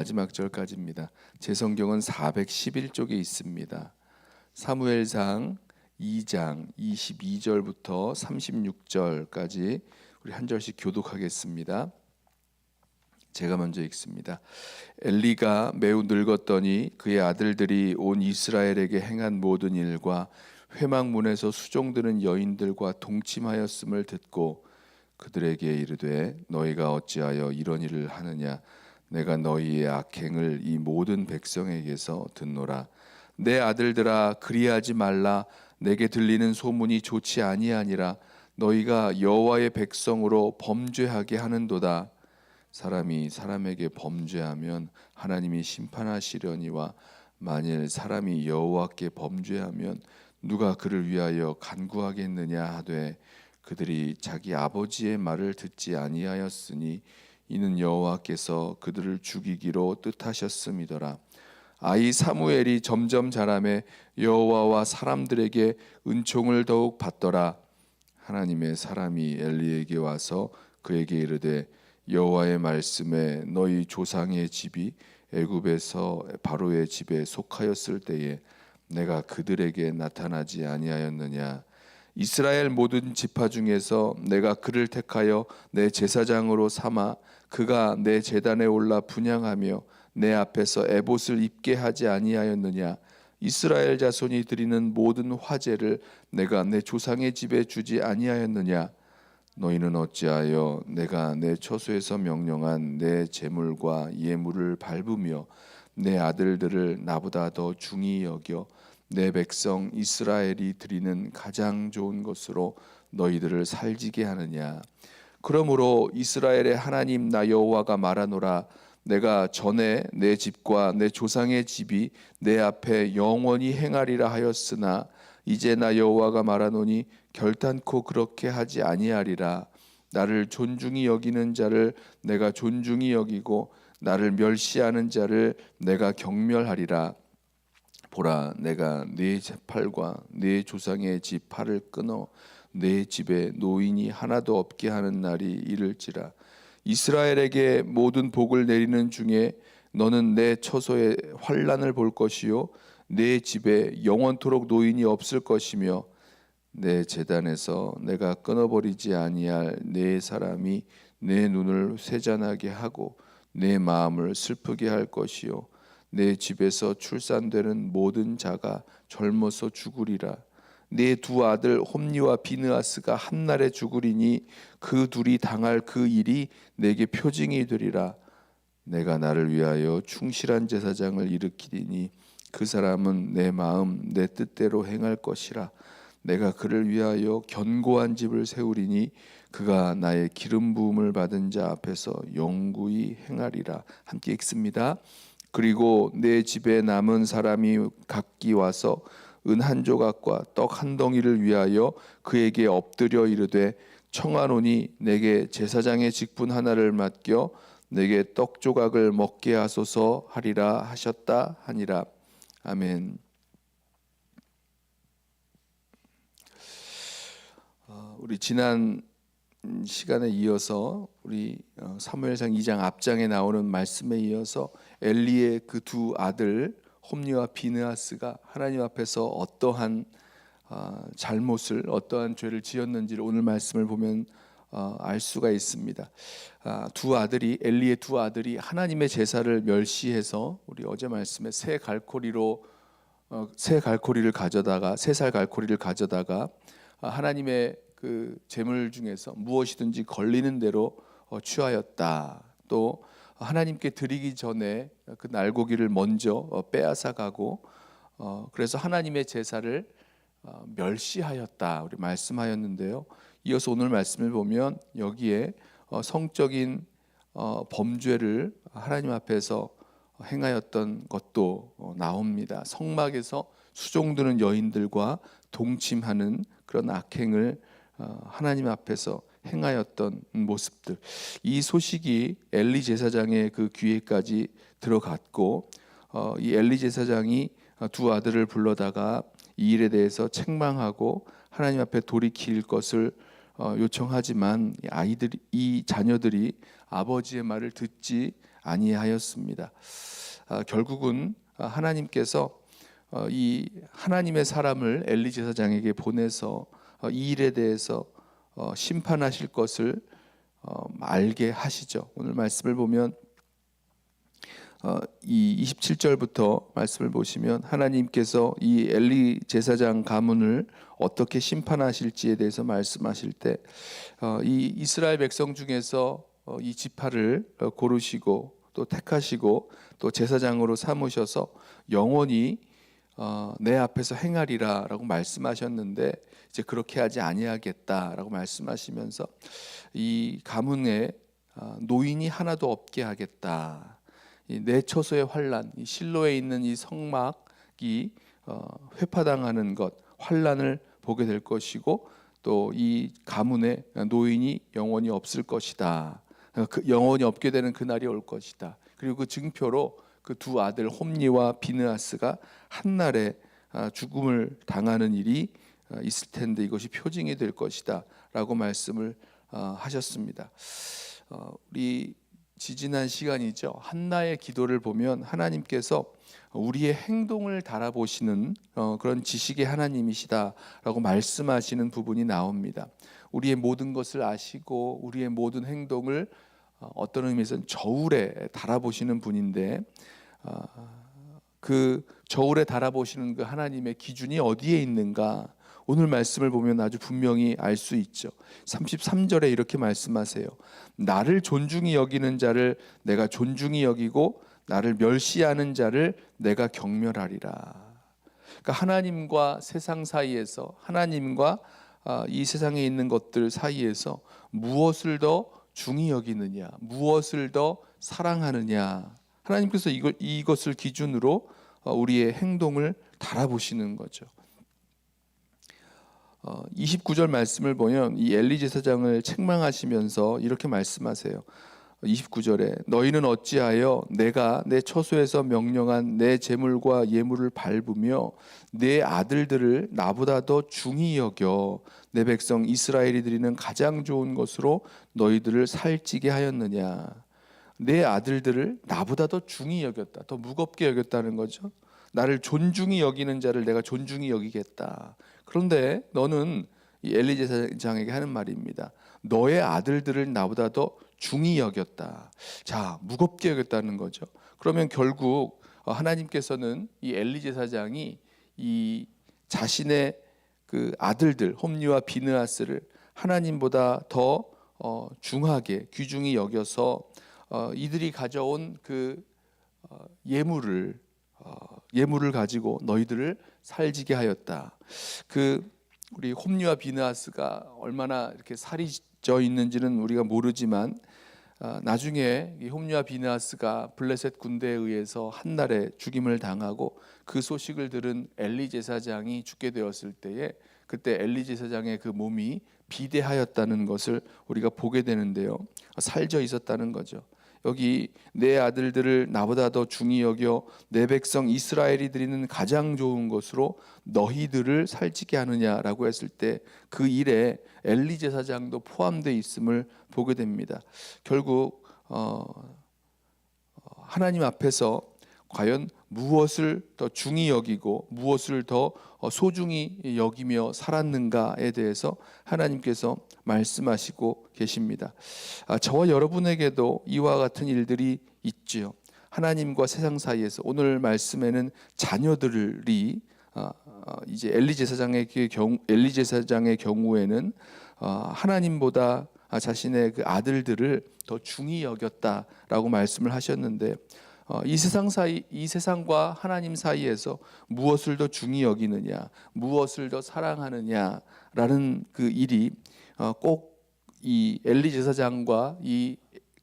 마지막 절까지입니다. 제 성경은 411쪽에 있습니다. 사무엘상 2장 22절부터 36절까지 우리 한 절씩 교독하겠습니다. 제가 먼저 읽습니다. 엘리가 매우 늙었더니 그의 아들들이 온 이스라엘에게 행한 모든 일과 회막문에서 수종드는 여인들과 동침하였음을 듣고 그들에게 이르되 너희가 어찌하여 이런 일을 하느냐 내가 너희의 악행을 이 모든 백성에게서 듣노라. 내 아들들아 그리하지 말라. 내게 들리는 소문이 좋지 아니하니라. 너희가 여호와의 백성으로 범죄하게 하는도다. 사람이 사람에게 범죄하면 하나님이 심판하시려니와 만일 사람이 여호와께 범죄하면 누가 그를 위하여 간구하겠느냐 하되 그들이 자기 아버지의 말을 듣지 아니하였으니 이는 여호와께서 그들을 죽이기로 뜻하셨음이더라. 아이 사무엘이 점점 자라매 여호와와 사람들에게 은총을 더욱 받더라. 하나님의 사람이 엘리에게 와서 그에게 이르되 여호와의 말씀에 너희 조상의 집이 애굽에서 바로의 집에 속하였을 때에 내가 그들에게 나타나지 아니하였느냐 이스라엘 모든 지파 중에서 내가 그를 택하여 내 제사장으로 삼아 그가 내 제단에 올라 분양하며 내 앞에서 에봇을 입게 하지 아니하였느냐? 이스라엘 자손이 드리는 모든 화제를 내가 내 조상의 집에 주지 아니하였느냐? 너희는 어찌하여 내가 내 처소에서 명령한 내 재물과 예물을 밟으며 내 아들들을 나보다 더 중히 여겨 내 백성 이스라엘이 드리는 가장 좋은 것으로 너희들을 살지게 하느냐? 그러므로 이스라엘의 하나님 나 여호와가 말하노라 내가 전에 내 집과 내 조상의 집이 내 앞에 영원히 행하리라 하였으나 이제 나 여호와가 말하노니 결단코 그렇게 하지 아니하리라. 나를 존중히 여기는 자를 내가 존중히 여기고 나를 멸시하는 자를 내가 경멸하리라 보라 내가 네 팔과 네 조상의 집 팔을 끊어 내 집에 노인이 하나도 없게 하는 날이 이를지라. 이스라엘에게 모든 복을 내리는 중에 너는 내 처소에 환란을 볼 것이요 내 집에 영원토록 노인이 없을 것이며 내 재단에서 내가 끊어버리지 아니할 내 사람이 내 눈을 쇠잔하게 하고 내 마음을 슬프게 할 것이요 내 집에서 출산되는 모든 자가 젊어서 죽으리라. 내 두 아들 홈니와 비느아스가 한날에 죽으리니 그 둘이 당할 그 일이 내게 표징이 되리라. 내가 나를 위하여 충실한 제사장을 일으키리니 그 사람은 내 마음 내 뜻대로 행할 것이라. 내가 그를 위하여 견고한 집을 세우리니 그가 나의 기름 부음을 받은 자 앞에서 영구히 행하리라. 함께 읽습니다. 그리고 내 집에 남은 사람이 각기 와서 은 한 조각과 떡 한 덩이를 위하여 그에게 엎드려 이르되 청하노니 내게 제사장의 직분 하나를 맡겨 내게 떡 조각을 먹게 하소서 하리라 하셨다 하니라 아멘. 어, 우리 지난 시간에 이어서 우리 어, 사무엘상 2장 앞장에 나오는 말씀에 이어서 엘리의 그 두 아들 홈리와 비느하스가 하나님 앞에서 어떠한 어, 잘못을 어떠한 죄를 지었는지를 오늘 말씀을 보면 알 수가 있습니다. 아, 두 아들이 엘리의 두 아들이 하나님의 제사를 멸시해서 우리 어제 말씀에 새 갈고리로 새 갈고리를 가져다가 세 살 갈고리를 가져다가 아, 하나님의 그 재물 중에서 무엇이든지 걸리는 대로 어, 취하였다. 또 하나님께 드리기 전에 그 날고기를 먼저 어, 빼앗아 가고 어, 그래서 하나님의 제사를 멸시하였다. 우리 말씀하였는데요. 이어서 오늘 말씀을 보면 여기에 성적인 범죄를 하나님 앞에서 행하였던 것도 나옵니다. 성막에서 수종드는 여인들과 동침하는 그런 악행을 어, 하나님 앞에서 행하였던 모습들 이 소식이 엘리 제사장의 그 귀에까지 들어갔고 어, 이 엘리 제사장이 두 아들을 불러다가 이 일에 대해서 책망하고 하나님 앞에 돌이킬 것을 어, 요청하지만 아이들이 이 자녀들이 아버지의 말을 듣지 아니하였습니다. 아, 결국은 아, 하나님께서 어, 이 하나님의 사람을 엘리 제사장에게 보내서 어, 이 일에 대해서 어, 심판하실 것을 어, 알게 하시죠. 오늘 말씀을 보면 어, 이 27절부터 말씀을 보시면 하나님께서 이 엘리 제사장 가문을 어떻게 심판하실지에 대해서 말씀하실 때 어, 이 이스라엘 백성 중에서 어, 이 지파를 어, 고르시고 또 택하시고 또 제사장으로 삼으셔서 영원히 어, 내 앞에서 행하리라라고 말씀하셨는데 이제 그렇게 하지 아니하겠다라고 말씀하시면서 이 가문에 어, 노인이 하나도 없게 하겠다. 이 내처소의 환란, 이 실로에 있는 이 성막이 어, 회파당하는 것, 환란을 보게 될 것이고 또 이 가문에 노인이 영원히 없을 것이다. 어, 그 영원히 없게 되는 그날이 올 것이다. 그리고 그 증표로 그 두 아들 홈니와 비느하스가 한 날에 아, 죽음을 당하는 일이 어, 있을 텐데 이것이 표징이 될 것이다라고 말씀을 어, 하셨습니다. 어, 우리 지지난 시간이죠. 한나의 기도를 보면 하나님께서 우리의 행동을 달아보시는 어, 그런 지식의 하나님이시다라고 말씀하시는 부분이 나옵니다. 우리의 모든 것을 아시고 우리의 모든 행동을 어, 어떤 의미에서는 저울에 달아보시는 분인데 어, 그 저울에 달아보시는 그 하나님의 기준이 어디에 있는가? 오늘 말씀을 보면 아주 분명히 알 수 있죠. 33절에 이렇게 말씀하세요. 나를 존중히 여기는 자를 내가 존중히 여기고 나를 멸시하는 자를 내가 경멸하리라. 그러니까 하나님과 세상 사이에서 하나님과 아, 이 세상에 있는 것들 사이에서 무엇을 더 중히 여기느냐, 무엇을 더 사랑하느냐. 하나님께서 이걸 이것을 기준으로 어, 우리의 행동을 달아보시는 거죠. 어, 29절 말씀을 보면 이 엘리 제사장을 책망하시면서 이렇게 말씀하세요. 29절에 너희는 어찌하여 내가 내 처소에서 명령한 내 재물과 예물을 밟으며 내 아들들을 나보다 더 중히 여겨 내 백성 이스라엘이 드리는 가장 좋은 것으로 너희들을 살찌게 하였느냐? 내 아들들을 나보다 더 중히 여겼다. 더 무겁게 여겼다는 거죠. 나를 존중히 여기는 자를 내가 존중히 여기겠다. 그런데 너는 이 엘리 제사장에게 하는 말입니다. 너의 아들들을 나보다 더 중히 여겼다. 자, 무겁게 여겼다는 거죠. 그러면 결국 어, 하나님께서는 이 엘리 제사장이 이 자신의 그 아들들 홈리와 비느하스를 하나님보다 더 어, 중하게 귀중히 여겨서 어, 이들이 가져온 그 어, 예물을 어, 예물을 가지고 너희들을 살지게 하였다. 그 우리 홈리와 비느하스가 얼마나 이렇게 살이 쪄 있는지는 우리가 모르지만 아, 나중에 이 홈리와 비나스가 블레셋 군대에 의해서 한 날에 죽임을 당하고 그 소식을 들은 엘리 제사장이 죽게 되었을 때에 그때 엘리 제사장의 그 몸이 비대하였다는 것을 우리가 보게 되는데요. 살져 있었다는 거죠. 여기 내 아들들을 나보다 더 중히 여겨 내 백성 이스라엘이 드리는 가장 좋은 것으로 너희들을 살찌게 하느냐라고 했을 때 그 일에 엘리 제사장도 포함되어 있음을 보게 됩니다. 결국 어, 하나님 앞에서 과연 무엇을 더 중히 여기고 무엇을 더 소중히 여기며 살았는가에 대해서 하나님께서 말씀하시고 계십니다. 아, 저와 여러분에게도 이와 같은 일들이 있지요. 하나님과 세상 사이에서 오늘 말씀에는 자녀들이 아, 아, 이제 엘리 제사장의 경우 엘리 제사장의 경우에는 하나님보다 자신의 그 아들들을 더 중히 여겼다라고 말씀을 하셨는데 어, 이 세상 사이 이 세상과 하나님 사이에서 무엇을 더 중히 여기느냐, 무엇을 더 사랑하느냐라는 그 일이 어, 꼭이 엘리 제사장과 이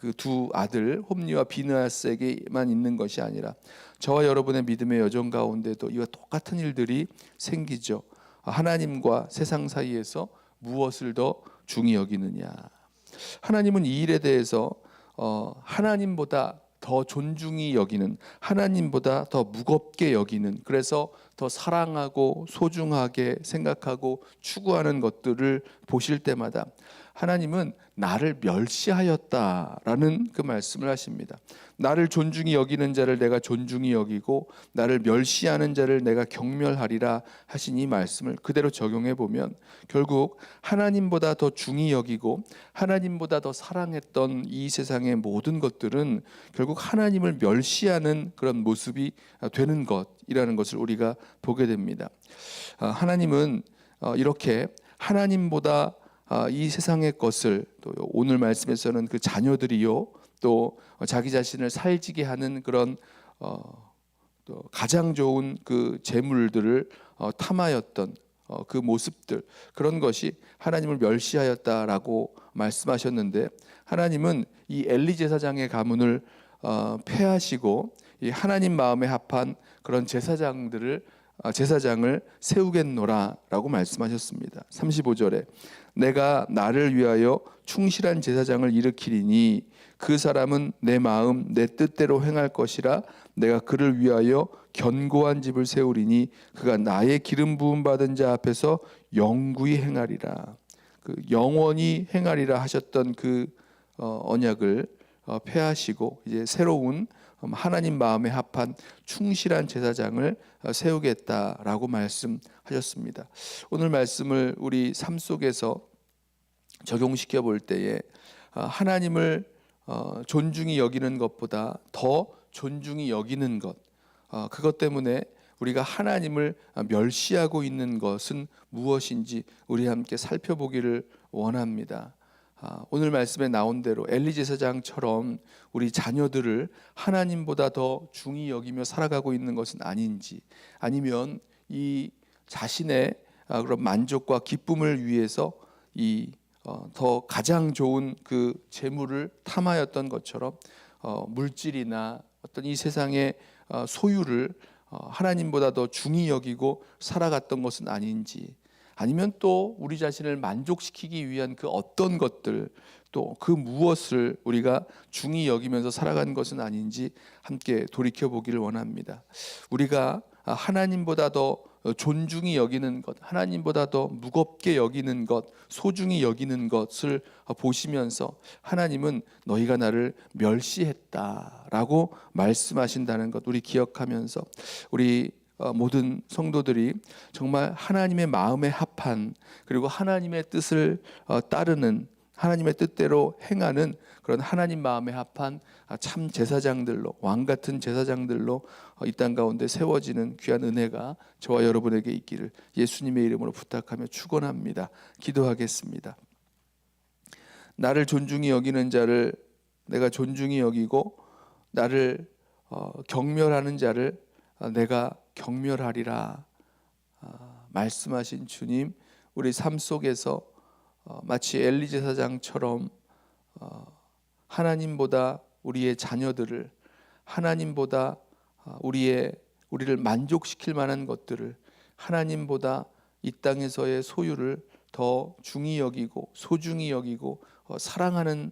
그 두 아들 홈리와 비느하스에게만 있는 것이 아니라 저와 여러분의 믿음의 여정 가운데도 이와 똑같은 일들이 생기죠. 하나님과 세상 사이에서 무엇을 더 중히 여기느냐. 하나님은 이 일에 대해서 어, 하나님보다 더 존중히 여기는 하나님보다 더 무겁게 여기는 그래서 더 사랑하고 소중하게 생각하고 추구하는 것들을 보실 때마다 하나님은 나를 멸시하였다라는 그 말씀을 하십니다. 나를 존중히 여기는 자를 내가 존중히 여기고 나를 멸시하는 자를 내가 경멸하리라 하신 이 말씀을 그대로 적용해 보면 결국 하나님보다 더 중히 여기고 하나님보다 더 사랑했던 이 세상의 모든 것들은 결국 하나님을 멸시하는 그런 모습이 되는 것이라는 것을 우리가 보게 됩니다. 아, 하나님은 어, 이렇게 하나님보다 아, 이 세상의 것을 또 오늘 말씀에서는 그 자녀들이요 또 자기 자신을 살지게 하는 그런 어, 또 가장 좋은 그 재물들을 어, 탐하였던 어, 그 모습들 그런 것이 하나님을 멸시하였다라고 말씀하셨는데 하나님은 이 엘리 제사장의 가문을 어, 폐하시고 이 하나님 마음에 합한 그런 제사장들을 아, 제사장을 세우겠노라라고 말씀하셨습니다. 35절에 내가 나를 위하여 충실한 제사장을 일으키리니 그 사람은 내 마음 내 뜻대로 행할 것이라 내가 그를 위하여 견고한 집을 세우리니 그가 나의 기름 부음 받은 자 앞에서 영구히 행하리라. 그 영원히 행하리라 하셨던 그 어, 언약을 어, 폐하시고 이제 새로운 음, 하나님 마음에 합한 충실한 제사장을 어, 세우겠다라고 말씀하셨습니다. 오늘 말씀을 우리 삶 속에서 적용시켜 볼 때에 어, 하나님을 어, 존중히 여기는 것보다 더 존중히 여기는 것 그것 때문에 우리가 하나님을 멸시하고 있는 것은 무엇인지 우리 함께 살펴보기를 원합니다. 아, 오늘 말씀에 나온 대로 엘리 제사장처럼 우리 자녀들을 하나님보다 더 중히 여기며 살아가고 있는 것은 아닌지 아니면 이 자신의 아, 그런 만족과 기쁨을 위해서 이더 어, 가장 좋은 그 재물을 탐하였던 것처럼 어, 물질이나 어떤 이 세상의 어, 소유를 하나님보다 더 중히 여기고 살아갔던 것은 아닌지 아니면 또 우리 자신을 만족시키기 위한 그 어떤 것들 또 그 무엇을 우리가 중히 여기면서 살아가는 것은 아닌지 함께 돌이켜 보기를 원합니다. 우리가 하나님보다 더 존중히 여기는 것, 하나님보다 더 무겁게 여기는 것, 소중히 여기는 것을 보시면서 하나님은 너희가 나를 멸시했다라고 말씀하신다는 것 우리 기억하면서 우리 어, 모든 성도들이 정말 하나님의 마음에 합한 그리고 하나님의 뜻을 어, 따르는 하나님의 뜻대로 행하는 그런 하나님 마음에 합한 아, 참 제사장들로 왕 같은 제사장들로 어, 이땅 가운데 세워지는 귀한 은혜가 저와 여러분에게 있기를 예수님의 이름으로 부탁하며 축원합니다. 기도하겠습니다. 나를 존중히 여기는 자를 내가 존중히 여기고 나를 경멸하는 자를 내가 경멸하리라 아, 말씀하신 주님 우리 삶 속에서 어, 마치 엘리 제 사장처럼 어, 하나님보다 우리의 자녀들을 하나님보다 어, 우리의 우리를 만족시킬 만한 것들을 하나님보다 이 땅에서의 소유를 더 중히 여기고 소중히 여기고 사랑하는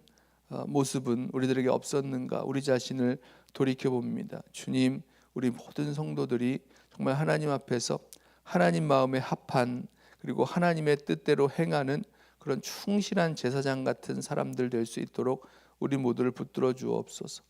모습은 우리들에게 없었는가 우리 자신을 돌이켜 봅니다. 주님, 우리 모든 성도들이 정말 하나님 앞에서 하나님 마음에 합한 그리고 하나님의 뜻대로 행하는 그런 충실한 제사장 같은 사람들 될 수 있도록 우리 모두를 붙들어 주옵소서.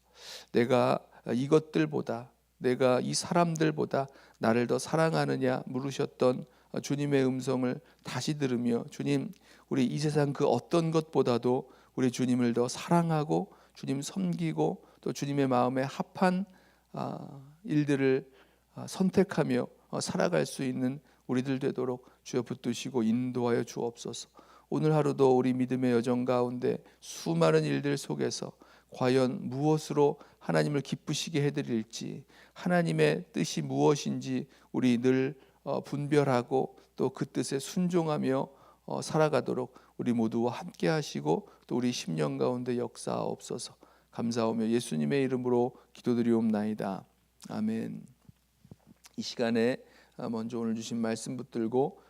내가 이것들보다 내가 이 사람들보다 나를 더 사랑하느냐 물으셨던 주님의 음성을 다시 들으며 주님 우리 이 세상 그 어떤 것보다도 우리 주님을 더 사랑하고 주님 섬기고 또 주님의 마음에 합한 아, 일들을 아, 선택하며 어, 살아갈 수 있는 우리들 되도록 주여 붙드시고 인도하여 주옵소서. 오늘 하루도 우리 믿음의 여정 가운데 수많은 일들 속에서 과연 무엇으로 하나님을 기쁘시게 해드릴지 하나님의 뜻이 무엇인지 우리 늘 어, 분별하고 또 그 뜻에 순종하며 어, 살아가도록 우리 모두와 함께 하시고 또 우리 10년 가운데 역사옵소서 감사하며 예수님의 이름으로 기도드리옵나이다. 아멘. 이 시간에 먼저 오늘 주신 말씀 붙들고